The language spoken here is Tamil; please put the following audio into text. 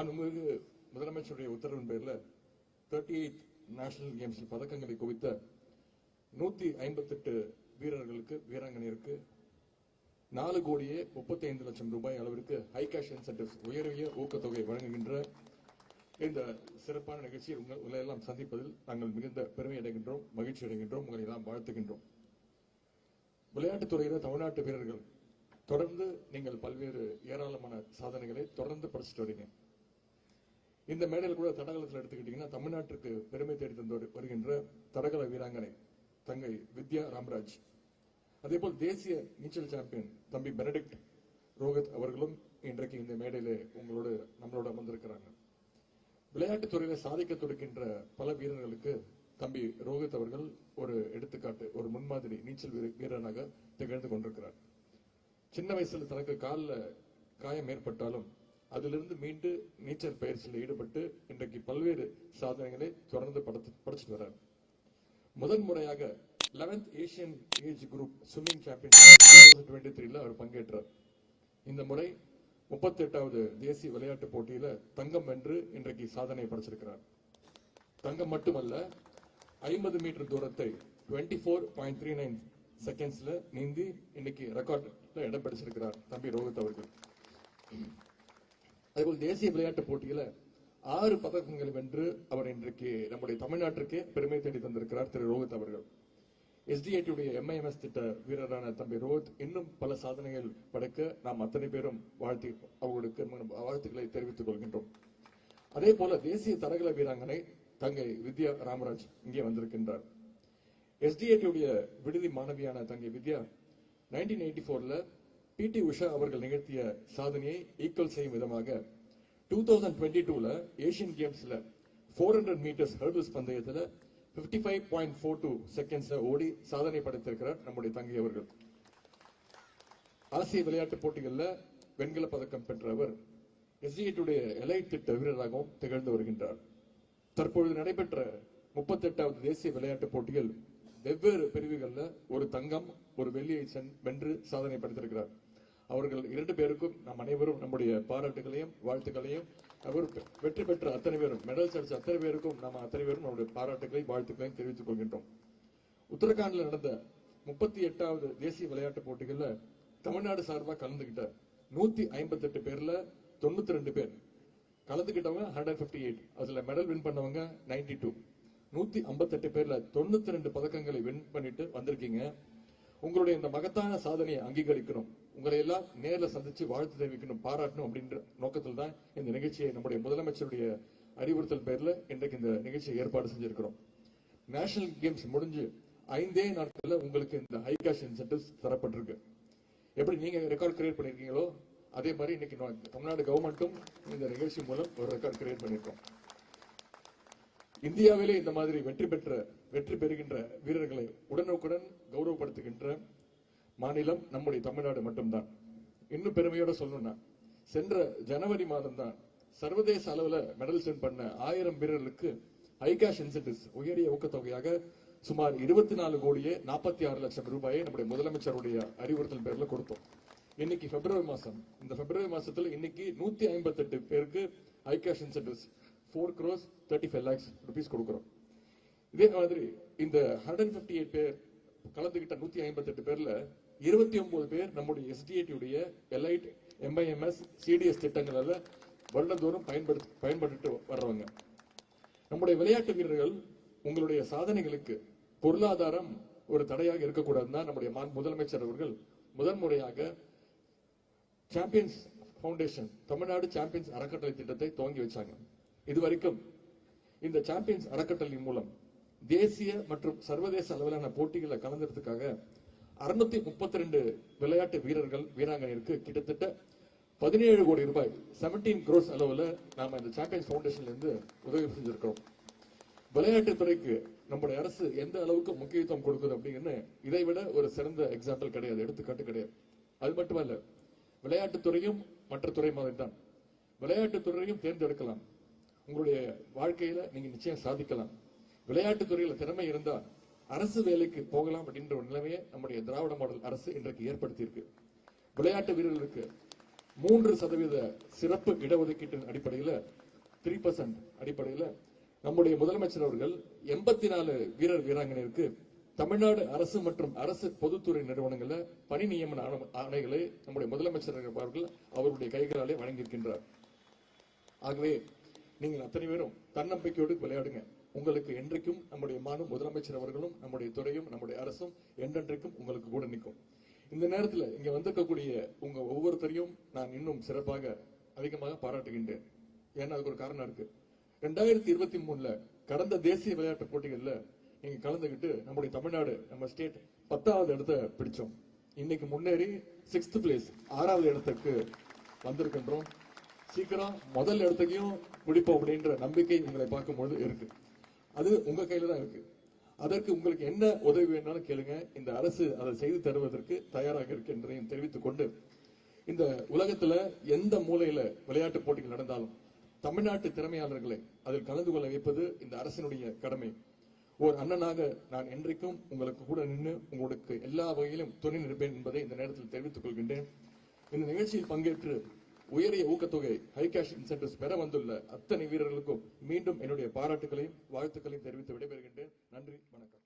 மாண்புமிகு முதலமைச்சருடைய உத்தரவின் பேரில் தேர்ட்டி எயிட் நேஷனல் கேம்ஸில் பதக்கங்களை குவித்த நூத்தி ஐம்பத்தெட்டு வீரர்களுக்கு வீராங்கனையருக்கு நாலு கோடியே முப்பத்தி ஐந்து லட்சம் ரூபாய் அளவிற்கு ஹை கேஷ் இன்சென்டிவ்ஸ் உயரிய ஊக்கத்தொகை வழங்குகின்ற இந்த சிறப்பான நிகழ்ச்சியை உங்கள் உங்களை எல்லாம் சந்திப்பதில் நாங்கள் மிகுந்த பெருமை அடைகின்றோம் மகிழ்ச்சி அடைகின்றோம் உங்களை எல்லாம் வாழ்த்துகின்றோம். விளையாட்டுத் துறையில தமிழ்நாட்டு வீரர்கள் தொடர்ந்து நீங்கள் பல்வேறு ஏராளமான சாதனைகளை தொடர்ந்து படிச்சுட்டு வரீங்க. இந்த மேடையில் கூட தடகளத்தில் எடுத்துக்கிட்டீங்கன்னா தமிழ்நாட்டுக்கு பெருமை தேடி தந்து வருகின்ற தடகள வீராங்கனை தங்கை வித்யா ராம்ராஜ். அதே போல் தேசிய நீச்சல் சாம்பியன் தம்பி பெனடிக்ட் ரோஹித் அவர்களும் இன்றைக்கு இந்த மேடையிலே உங்களோடு நம்மளோட அமர்ந்திருக்கிறாங்க. விளையாட்டுத் துறையில சாதிக்க துடிக்கின்ற பல வீரர்களுக்கு தம்பி ரோஹித் அவர்கள் ஒரு எடுத்துக்காட்டு ஒரு முன்மாதிரி நீச்சல் வீர- திகழ்ந்து கொண்டிருக்கிறார். சின்ன வயசுல தனக்கு காலில் காயம் ஏற்பட்டாலும் அதிலிருந்து மீண்டு நீச்சல் பயிற்சியில் ஈடுபட்டு இன்றைக்கு பல்வேறு சாதனைகளை தொடர்ந்து படுத்து படிச்சுட்டு வர்றார். முதன் முறையாக 11th Asian age group swimming champion twenty த்ரீல அவர் பங்கேற்றார். இந்த முறை முப்பத்தி எட்டாவது தேசிய விளையாட்டு போட்டியில தங்கம் வென்று இன்றைக்கு சாதனை படைச்சிருக்கிறார். தங்கம் மட்டுமல்ல ஐம்பது மீட்டர் தூரத்தை twenty four point three nine செகண்ட்ஸ்ல நீந்தி இன்னைக்கு ரெக்கார்ட்ல இடம் பிடிச்சிருக்கிறார் தம்பி ரோஹித் அவர்கள். அதேபோல் தேசிய விளையாட்டு போட்டியில ஆறு பதக்கங்களை வென்று அவர் இன்றைக்கு நம்முடைய தமிழ்நாட்டிற்கே பெருமை தேடி தந்திருக்கிறார் திரு ரோஹித் அவர்கள். எஸ்டிஐடியுடைய எம்ஐஎம்எஸ் திட்ட வீரரான தம்பி ரோஹித் இன்னும் பல சாதனைகள் படைக்க நாம் அத்தனை பேரும் வாழ்த்தி அவர்களுக்கு வாழ்த்துக்களை தெரிவித்துக் கொள்கின்றோம். அதே போல தேசிய தடகள வீராங்கனை தங்கை வித்யா ராமராஜ் இங்கே வந்திருக்கின்றார். எஸ்டிஐடியுடைய விடுதி மாணவியான தங்கை வித்யா நைன்டீன் எயிட்டி ஃபோர்ல பிடி உஷா அவர்கள் நிகழ்த்திய சாதனையை ஈக்குவல் செய்யும் விதமாக டூ தௌசண்ட் டுவெண்ட்டி டூல ஏசியன் கேம்ஸ்ல four hundred metres hurdles பந்தயத்துல fifty five point four two செகண்ட்ஸில் ஓடி சாதனை படைத்திருக்கிறார் நம்முடைய தங்கை அவர்கள். ஆசிய விளையாட்டுப் போட்டிகளில் வெண்கல பதக்கம் பெற்ற அவர் எஸ்டிஐட்டுடைய எலை திட்ட வீரராகவும் திகழ்ந்து வருகின்றார். தற்பொழுது நடைபெற்ற முப்பத்தெட்டாவது தேசிய விளையாட்டுப் போட்டியில் வெவ்வேறு பிரிவுகளில் ஒரு தங்கம் ஒரு வெள்ளியை சென்- வென்று சாதனை படைத்திருக்கிறார். அவர்கள் இரண்டு பேருக்கும் நாம் அனைவரும் நம்முடைய பாராட்டுகளையும் வாழ்த்துக்களையும் அவர் வெற்றி பெற்ற அத்தனை பேரும் மெடல்ஸ் அடிச்ச அத்தனை பேருக்கும் நம்ம அத்தனை பேரும் நம்முடைய பாராட்டுகளையும் வாழ்த்துக்களையும் தெரிவித்துக் கொள்கின்றோம். உத்தரகாண்டில் நடந்த முப்பத்தி எட்டாவது தேசிய விளையாட்டு போட்டிகளில் தமிழ்நாடு சார்பாக கலந்துகிட்ட நூத்தி ஐம்பத்தி எட்டு பேர்ல தொண்ணூத்தி ரெண்டு பேர் கலந்துகிட்டவங்க ஹண்ட்ரட் பிப்டி எயிட் அதுல மெடல் வின் பண்ணவங்க 92 டூ நூத்தி ஐம்பத்தெட்டு பேர்ல தொண்ணூத்தி ரெண்டு பதக்கங்களை வின் பண்ணிட்டு வந்திருக்கீங்க. உங்களுடைய இந்த மகத்தான சாதனையை அங்கீகரிக்கணும். உங்களை எல்லாம் நேரில் சந்திச்சு வாழ்த்து தெரிவிக்கணும் பாராட்டணும் அப்படின்ற நோக்கத்தில் தான் இந்த நிகழ்ச்சியை நம்முடைய முதலமைச்சருடைய அறிவுறுத்தல் பேரில் இன்றைக்கு இந்த நிகழ்ச்சியை ஏற்பாடு செஞ்சிருக்கிறோம். நேஷனல் கேம்ஸ் முடிஞ்சு ஐந்தே நாட்களில் உங்களுக்கு இந்த ஹை கேஷ் இன்சென்டிவ்ஸ் தரப்பட்டிருக்கு. எப்படி நீங்க ரெக்கார்ட் கிரியேட் பண்ணிருக்கீங்களோ அதே மாதிரி இன்னைக்கு தமிழ்நாடு கவர்மெண்ட்டும் இந்த நிகழ்ச்சி மூலம் ஒரு ரெக்கார்ட் கிரியேட் பண்ணிருக்கோம். இந்தியாவிலே இந்த மாதிரி வெற்றி பெற்ற வெற்றி பெறுகின்ற வீரர்களை உடனுக்குடன் கௌரவப்படுத்துகின்ற மாநிலம் நம்முடைய தமிழ்நாடு மட்டும்தான். இன்னும் பெருமையோட சொல்லணும்னா சென்ற ஜனவரி மாதம் தான் சர்வதேச அளவில் மெடல் சென்ட் பண்ண ஆயிரம் வீரர்களுக்கு ஐகாஷ் இன்சென்டிவ்ஸ் உயரிய ஊக்கத்தொகையாக சுமார் இருபத்தி நாலு கோடியே நாற்பத்தி ஆறு லட்சம் ரூபாயை நம்முடைய முதலமைச்சருடைய அறிவுறுத்தல் பேரில் கொடுத்தோம். இன்னைக்கு பிப்ரவரி மாதம் இந்த பிப்ரவரி மாதத்தில் இன்னைக்கு நூற்றி ஐம்பத்தெட்டு பேருக்கு ஐகேஷ் incentives four crores thirty five lakhs rupees கொடுக்குறோம். இதே மாதிரி இந்த ஹண்ட்ரட் ஃபிஃப்டி எயிட் பேர் கலந்துகிட்ட நூற்றி ஐம்பத்தெட்டு பேரில் இருபத்தி ஒன்பது பேர் நம்முடைய எஸ்டிஐடியுடைய எல்ஐட் எலைட் எம்ஐஎம்எஸ் சிடிஎஸ் திட்டங்களால் வருடந்தோறும் பயன்படுத்தி பயன்பட்டு வர்றவங்க. நம்முடைய விளையாட்டு வீரர்கள் உங்களுடைய சாதனைகளுக்கு பொருளாதாரம் ஒரு தடையாக இருக்கக்கூடாதுன்னு தான் நம்முடைய முதலமைச்சர் அவர்கள் முதன் முறையாக சாம்பியன்ஸ் ஃபவுண்டேஷன் தமிழ்நாடு சாம்பியன்ஸ் அறக்கட்டளை திட்டத்தை துவங்கி வச்சாங்க. இதுவரைக்கும் இந்த சாம்பியன்ஸ் அறக்கட்டளை மூலம் தேசிய மற்றும் சர்வதேச அளவிலான போட்டிகளை கலந்துறதுக்காக அறுநூத்தி முப்பத்தி ரெண்டு விளையாட்டு வீரர்கள் வீராங்கனையருக்கு கிட்டத்தட்ட பதினேழு கோடி ரூபாய் 17 crores அளவுல நாம இந்த சாம்பியன்ஸ் ஃபவுண்டேஷன்ல இருந்து உதவி செஞ்சிருக்கிறோம். விளையாட்டுத் துறைக்கு நம்முடைய அரசு எந்த அளவுக்கு முக்கியத்துவம் கொடுக்குது அப்படிங்கிறது இதை விட ஒரு சிறந்த எக்ஸாம்பிள் கிடையாது எடுத்துக்காட்டு கிடையாது. அது மட்டுமல்ல விளையாட்டுத்துறையும் மற்ற துறை மாதிரி தான். விளையாட்டுத் துறையும் தேர்ந்தெடுக்கலாம். உங்களுடைய வாழ்க்கையில நீங்க நிச்சயம் சாதிக்கலாம். விளையாட்டுத் துறையில திறமை இருந்தா அரசு வேலைக்கு போகலாம் அப்படின்ற ஒரு நிலைமையை நம்முடைய திராவிட மாடல் அரசு இன்றைக்கு ஏற்படுத்தியிருக்கு விளையாட்டு வீரர்களுக்கு மூன்று சதவீத சிறப்பு இடஒதுக்கீட்டின் அடிப்படையில் த்ரீ பர்சன்ட் அடிப்படையில் நம்முடைய முதலமைச்சர் அவர்கள் எண்பத்தி நாலு வீரர் வீராங்கனைக்கு தமிழ்நாடு அரசு மற்றும் அரசு பொதுத்துறை நிறுவனங்களில் பணி நியமன ஆணைகளை நம்முடைய முதலமைச்சர் அவர்கள் அவருடைய கைகளாலே வழங்கியிருக்கின்றார். ஆகவே நீங்கள் அத்தனை பேரும் தன்னம்பிக்கையோடு விளையாடுங்க. உங்களுக்கு என்றைக்கும் நம்முடைய மானும் முதலமைச்சர் அவர்களும் நம்முடைய துறையும் நம்முடைய அரசும் என்றென்றைக்கும் உங்களுக்கு கூட நிற்கும். இந்த நேரத்தில் இங்க வந்திருக்கக்கூடிய உங்க ஒவ்வொருத்தரையும் நான் இன்னும் சிறப்பாக அதிகமாக பாராட்டுகின்றேன். ஏன்னா அதுக்கு ஒரு காரணம் இருக்கு. ரெண்டாயிரத்தி இருபத்தி மூணுல கடந்த தேசிய விளையாட்டு போட்டிகளில் நீங்க கலந்துகிட்டு நம்முடைய தமிழ்நாடு நம்ம ஸ்டேட் பத்தாவது இடத்தை பிடிச்சோம். இன்னைக்கு முன்னேறி சிக்ஸ்த் பிளேஸ் ஆறாவது இடத்துக்கு வந்திருக்கின்றோம். சீக்கிரம் முதல் இடத்துக்கையும் பிடிப்போம் அப்படின்ற நம்பிக்கை உங்களை பார்க்கும்போது இருக்கு. அது உங்க கையில தான் இருக்கு. அதற்கு உங்களுக்கு என்ன உதவி வேணாலும் கேளுங்க. இந்த அரசு அதை செய்து தருவதற்கு தயாராக இருக்கின்றதையும் தெரிவித்துக் கொண்டு இந்த உலகத்துல எந்த மூலையில விளையாட்டு போட்டிகள் நடந்தாலும் தமிழ்நாட்டு திறமையாளர்களை அதில் கலந்து கொள்ள வைப்பது இந்த அரசினுடைய கடமை. ஒரு அண்ணனாக நான் என்றைக்கும் உங்களுக்கு கூட நின்று உங்களுக்கு எல்லா வகையிலும் துணை நிற்பேன் என்பதை இந்த நேரத்தில் தெரிவித்துக் கொள்கின்றேன். இந்த நிகழ்ச்சியில் பங்கேற்று உயரிய ஊக்கத்தொகை ஹை கேஷ் இன்சென்டிவ்ஸ் பெற வந்துள்ள அத்தனை வீரர்களுக்கும் மீண்டும் என்னுடைய பாராட்டுகளையும் வாழ்த்துக்களையும் தெரிவித்து விடைபெறுகின்றேன். நன்றி வணக்கம்.